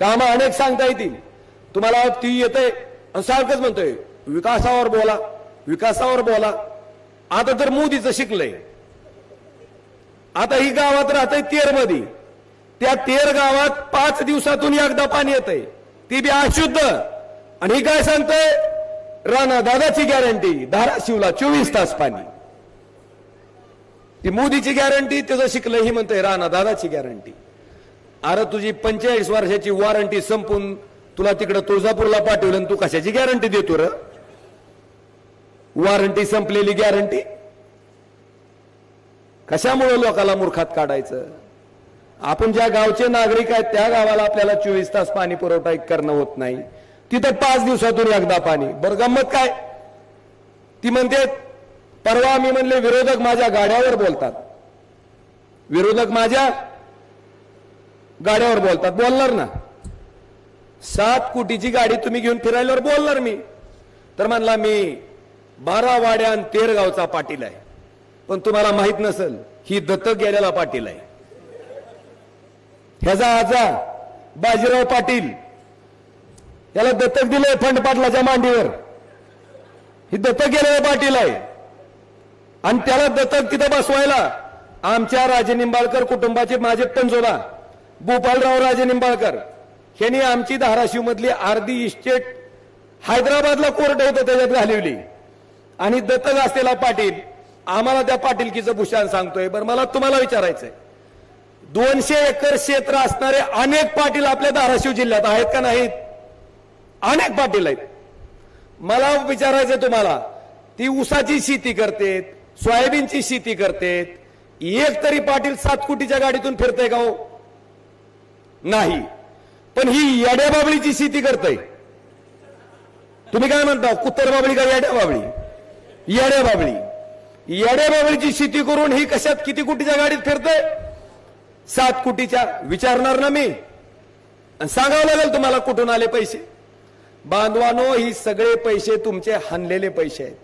कामं अनेक सांगता येतील. तुम्हाला ती येते आणि सारखंच म्हणतोय विकासावर बोला विकासावर बोला. आता तर मोदीचं शिकलंय. आता ही गावात राहतंय तेरमध्ये. त्या तेर गावात पाच दिवसातून एकदा पाणी येतंय. ती बी अशुद्ध. आणि ही काय सांगतंय? राणा दादाची गॅरंटी धाराशिवला चोवीस तास पाणी. ती मोदीची गॅरंटी त्याचं शिकलं ही म्हणतंय राणा दादाची गॅरंटी. अरे तुझी पंचेचाळीस वर्षाची वॉरंटी संपून तुला तिकडं तुळजापूरला पाठवलं आणि तू कशाची गॅरंटी देतो र? वॉरंटी संपलेली गॅरंटी कशामुळे लोकाला मूर्खात काढायचं? आपण ज्या गावचे नागरिक आहेत त्या गावाला आपल्याला चोवीस तास पाणी पुरवठा करणं होत नाही. तिथं पाच दिवसातून एकदा पाणी. बरं गंमत काय? ती म्हणते परवा मी म्हणले विरोधक माझ्या गाड्यावर बोलतात. विरोधक माझ्या गाड्यावर बोलतात. बोलणार ना? सात कोटीची गाडी तुम्ही घेऊन फिरायल्यावर बोलणार मी. तर म्हणला मी बारा वाड्या आणि तेरगावचा पाटील आहे. पण तुम्हाला माहीत नसेल ही दत्तक गेलेला पाटील आहे. ह्याचा आजा बाजीराव पाटील. याला दत्तक दिलंय फंड पाटलाच्या मांडीवर. ही दत्तक गेलेला पाटील आहे. आणि त्याला दत्तक तिथं बसवायला आमच्या राजे निंबाळकर कुटुंबाचे माझे पंजोला गोपालराव राजे निंबाळकर यांनी आमची धाराशिव मधली अर्धी इस्टेट हैदराबादला कोर्ट होतं त्याच्यात घालवली. आणि दत्तक असलेला पाटील आम्हाला त्या पाटीलकीचं भूषण सांगतोय. बरं मला तुम्हाला विचारायचंय. दोनशे एकर क्षेत्र असणारे अनेक पाटील आपल्या धाराशिव जिल्ह्यात आहेत का नाहीत? अनेक पाटील आहेत. मला विचारायचं तुम्हाला ती ऊसाची शेती करतेत सोयाबीनची शेती करतेत एक तरी पाटील सात कोटीच्या गाडीतून फिरतय का हो? नाही. पण ही याड्या बाबळीची शेती करतय. तुम्ही काय म्हणता कुत्तर बाबळी का येड्या बाबळी? येड्या बाबळी. येड्या बाबळीची शेती करून ही कशात किती कोटीच्या गाडीत फिरतय? सात कोटीच्या विचारणार ना मी. आणि सांगावं लागेल तुम्हाला कुठून आले पैसे. बांधवानो ही सगळे पैसे तुमचे हानलेले पैसे आहेत.